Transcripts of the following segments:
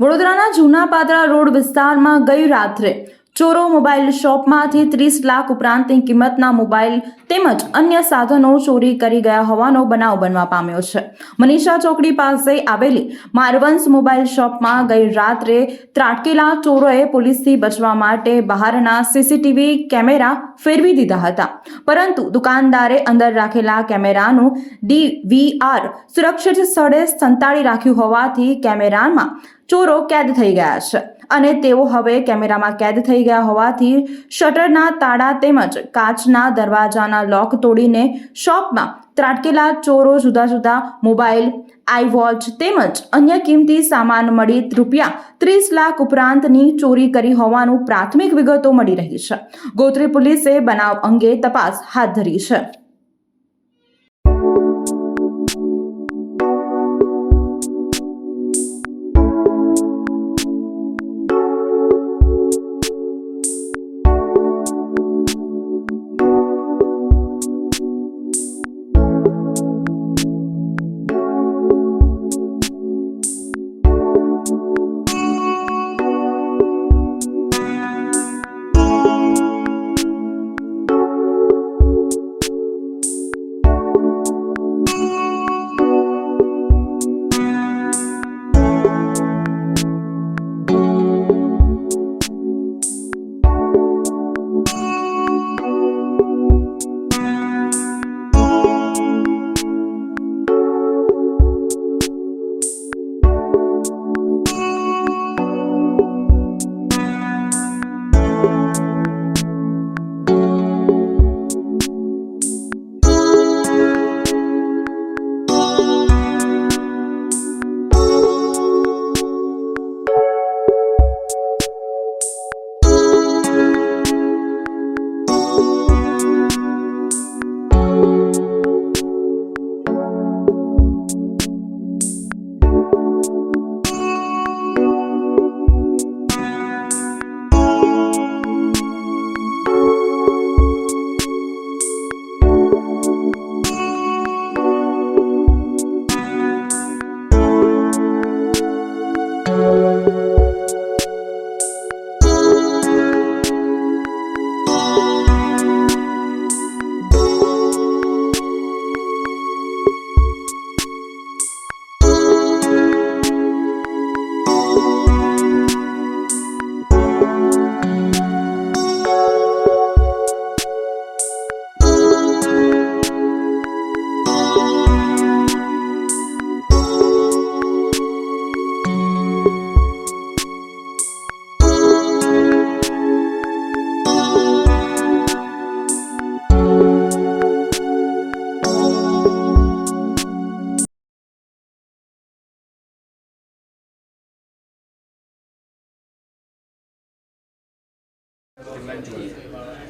વડોદરાના જૂના પાદરા રોડ વિસ્તારમાં ગઈ રાત્રે ચોરો મોબાઈલ શોપમાંથી ત્રીસ લાખ ઉપરાંતની કિંમતના મોબાઈલ તેમજ અન્ય સાધનો ચોરી કરી ગયા હોવાનો બનાવ બનવા પામ્યો છે. મનીષા ચોકડી પાસે આવેલી મારવંસ મોબાઈલ શોપમાં ગઈ રાત્રે ત્રાટકેલા ચોરોએ પોલીસથી બચવા માટે બહારના સીસીટીવી કેમેરા ફેરવી દીધા હતા. પરંતુ દુકાનદારે અંદર રાખેલા કેમેરાનું ડીવીઆર સુરક્ષિત સ્થળે સંતાડી રાખ્યું હોવાથી કેમેરામાં ચોરો કેદ થઈ ગયા છે. અને તેઓ હવે કેમેરામાં કેદ થઈ ગયા હોવાથી શટરના તાળા તેમજ કાચના દરવાજાના લોક તોડીને શોપમાં ત્રાટકેલા ચોરો જુદા જુદા, મોબાઈલ આઈ વોચ તેમજ અન્ય કિંમતી સામાન મળી રૂપિયા ત્રીસ લાખ ઉપરાંતની ચોરી કરી હોવાનું પ્રાથમિક વિગતો મળી રહી છે. ગોત્રી પોલીસે બનાવ અંગે તપાસ હાથ ધરી છે.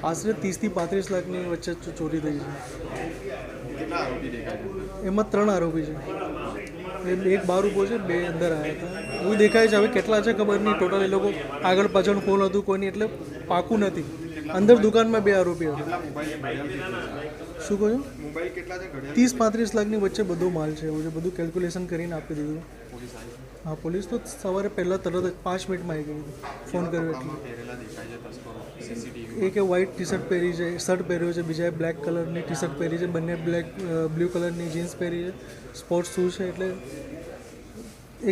આશરે ત્રીસથી પાંત્રીસ લાખની વચ્ચે ચોરી થઈ છે. એમાં ત્રણ આરોપી છે. એક બહાર ઊભો છે બે અંદર આવ્યા હતા. એવું દેખાય છે હવે કેટલા છે ખબર નહીં. ટોટલ એ લોકો આગળ પાછળ ફોન હતું કોઈની એટલે પાકું નથી. અંદર દુકાનમાં બે આરોપી હતા. શું કહ્યું ત્રીસ પાંત્રીસ લાખની વચ્ચે બધો માલ છે એવું છે. બધું કેલ્ક્યુલેશન કરીને આપી દીધું. હા પોલીસ તો સવારે પહેલાં તરત જ પાંચ મિનિટમાં આવી ગઈ ફોન કર્યો એટલે. એક વ્હાઇટ ટી શર્ટ પહેરી છે શર્ટ પહેર્યો છે બીજાએ બ્લેક કલરની ટી શર્ટ પહેરી છે, બંને બ્લેક બ્લુ કલરની જીન્સ પહેરી છે. સ્પોર્ટ્સ શૂઝ છે એટલે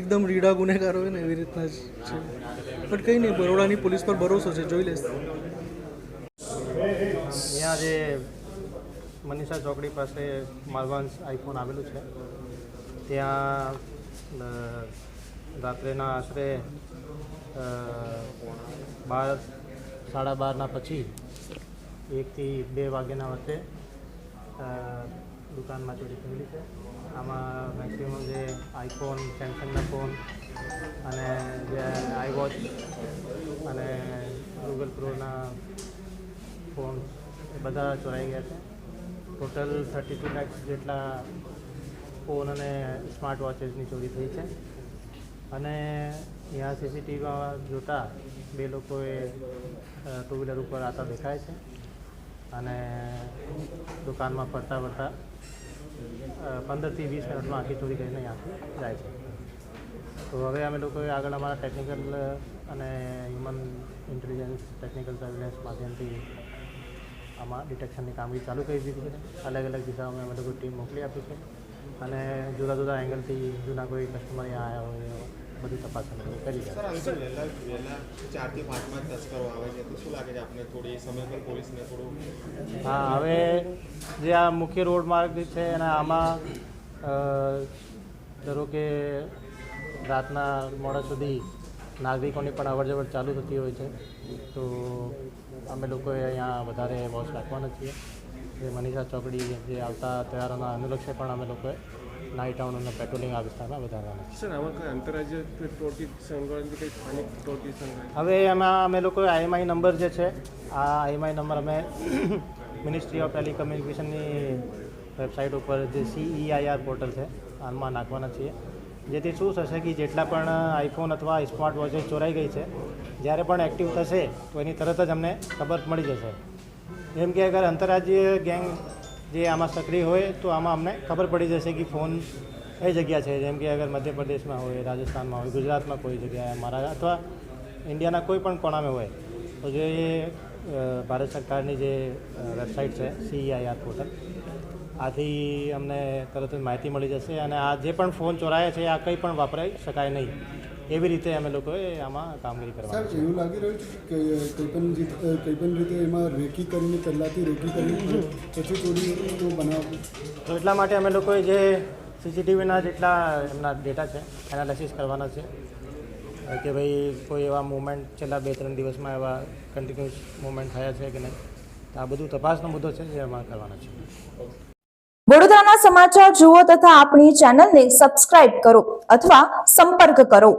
એકદમ રીડા ગુનેગારો હોય ને એવી રીતના જ છે. બટ કંઈ નહીં, બરોડાની પોલીસ પર ભરોસો છે, જોઈ લેશ અહીંયા જે મનીષા ચોકડી પાસે માલવાંશ આઈફોન આવેલું છે. ત્યાં રાત્રેના આશરે બાર સાડા બારના પછી એકથી બે વાગ્યાના વચ્ચે દુકાનમાં ચોરી થયેલી છે. આમાં મેક્સિમમ જે આઈફોન સેમસંગના ફોન અને જે આઈ વોચ અને ગૂગલ પ્રોના ફોન બધા ચોરાઈ ગયા છે. ટોટલ થર્ટી ટુ લેક્સ જેટલા ફોન અને સ્માર્ટ વોચેસની ચોરી થઈ છે. અને ત્યાં સીસીટીવીમાં જોતા બે લોકોએ ટુ વ્હીલર ઉપર આવતા દેખાય છે અને દુકાનમાં ફરતા ફરતા પંદરથી વીસ મિનિટમાં આખી ચોરી કરીને અહીંયાથી જાય છે. તો હવે અમે લોકોએ આગળ અમારા ટેકનિકલ અને હ્યુમન ઇન્ટેલિજન્સ ટેકનિકલ સર્વેલન્સ માધ્યમથી આમાં ડિટેક્શનની કામગીરી ચાલુ કરી દીધી છે. અલગ અલગ દિશાઓમાં અમે લોકો ટીમ મોકલી આપી છે. અને જુદા જુદા એંગલથી જૂના કોઈ કસ્ટમર અહીંયા આવ્યા હોય બધી તપાસ અમે કરી છે. હા હવે જે આ મુખ્ય રોડ માર્ગ છે અને આમાં ધારો કે રાતના મોડા સુધી નાગરિકોની પણ અવર જવર ચાલુ થતી હોય છે તો અમે લોકોએ અહીંયા વધારે વોચ રાખવાના છીએ. જે મનીષા ચોકડી જે આવતા તહેવારોના અનુલક્ષે પણ અમે લોકોએ નાઇટ આઉટ અને પેટ્રોલિંગ આ વિસ્તારમાં વધારવાનું છે સર આમાં કોઈ આંતરરાજ્ય ટોળકી સંકળાયેલી કંઈ સ્થાનિક ટોળકી સંકળાયેલી હવે એમાં અમે લોકો આઈએમઆઈ નંબર જે છે આ આઈએમઆઈ નંબર અમે મિનિસ્ટ્રી ઓફ ટેલિકમ્યુનિકેશનની વેબસાઇટ ઉપર જે સીઈઆઈઆર પોર્ટલ છે આમાં નાખવાના છીએ જેથી શું થશે કે જેટલા પણ આઈફોન અથવા સ્માર્ટ વોચેસ ચોરાઈ ગઈ છે જ્યારે પણ એક્ટિવ થશે તો એની તરત જ અમને ખબર મળી જશે જેમ કે અગર આંતરરાજ્ય ગેંગ જે આમાં સક્રિય હોય તો આમાં અમને ખબર પડી જશે કે ફોન એ જગ્યા છે. જેમ કે અગર મધ્યપ્રદેશમાં હોય, રાજસ્થાનમાં હોય, ગુજરાતમાં કોઈ જગ્યાએ મારા અથવા ઇન્ડિયાના કોઈ પણ કોણામાં હોય, તો જે ભારત સરકારની જે વેબસાઇટ છે સીઆઈઆર પોર્ટલ આથી અમને તરત જ માહિતી મળી જશે અને આ જે પણ ફોન ચોરાયા છે, આ કંઈ પણ વાપરાઈ શકાય નહીં. એવી રીતે અમે લોકોએ આમાં કામગીરી કરવાની એવું લાગી રહ્યું છે કે કંઈ પણ કંઈ પણ રીતે એમાં રેકી કરીને પહેલાંથી રેકી કરીને પછી બનાવ. તો એટલા માટે અમે લોકોએ જે સીસીટીવીના જેટલા એમના ડેટા છે એનાલિસિસ કરવાના છે કે ભાઈ કોઈ એવા મુવમેન્ટ છેલ્લા બે ત્રણ દિવસમાં એવા કન્ટિન્યુઅસ મુવમેન્ટ થયા છે કે નહીં તો આ બધું તપાસનો મુદ્દો છે જે અમારે કરવાના છે. વડોદરાના સમાચાર જુઓ તથા આપણી ચેનલને સબસ્ક્રાઇબ કરો અથવા સંપર્ક કરો.